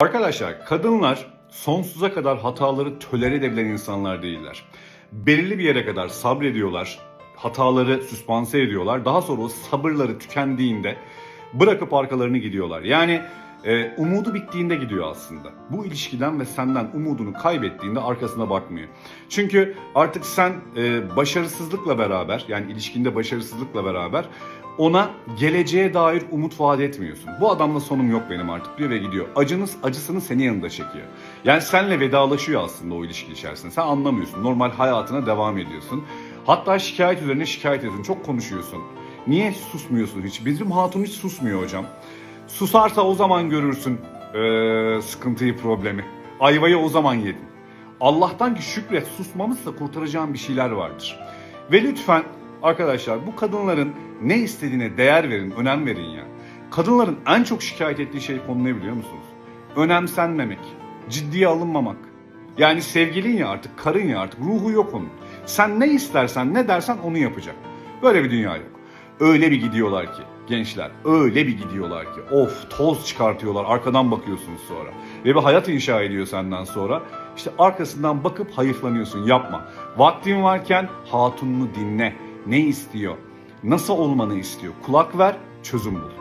Arkadaşlar kadınlar sonsuza kadar hataları tölere edebilen insanlar değiller. Belirli bir yere kadar sabrediyorlar, hataları süspanse ediyorlar. Daha sonra o sabırları tükendiğinde bırakıp arkalarını gidiyorlar. Yani e, umudu bittiğinde gidiyor aslında. Bu ilişkiden ve senden umudunu kaybettiğinde arkasına bakmıyor. Çünkü artık sen e, başarısızlıkla beraber yani ilişkinde başarısızlıkla beraber ona geleceğe dair umut vaat etmiyorsun. Bu adamla sonum yok benim artık diyor ve gidiyor. Acınız acısını senin yanında çekiyor. Yani senle vedalaşıyor aslında o ilişki içerisinde. Sen anlamıyorsun. Normal hayatına devam ediyorsun. Hatta şikayet üzerine şikayet ediyorsun. Çok konuşuyorsun. Niye susmuyorsun hiç? Bizim hatun hiç susmuyor hocam. Susarsa o zaman görürsün eee, sıkıntıyı, problemi. Ayvayı o zaman yedin. Allah'tan ki şükret susmamızsa kurtaracağın bir şeyler vardır. Ve lütfen arkadaşlar bu kadınların ne istediğine değer verin, önem verin ya. Kadınların en çok şikayet ettiği şey konu ne biliyor musunuz? Önemsenmemek, ciddiye alınmamak. Yani sevgilin ya artık, karın ya artık, ruhu yok onun. Sen ne istersen, ne dersen onu yapacak. Böyle bir dünya yok. Öyle bir gidiyorlar ki gençler, öyle bir gidiyorlar ki of toz çıkartıyorlar, arkadan bakıyorsunuz sonra. Ve bir hayat inşa ediyor senden sonra. İşte arkasından bakıp hayıflanıyorsun, yapma. Vaktin varken hatununu dinle. Ne istiyor? Nasıl olmanı istiyor? Kulak ver, çözüm bul.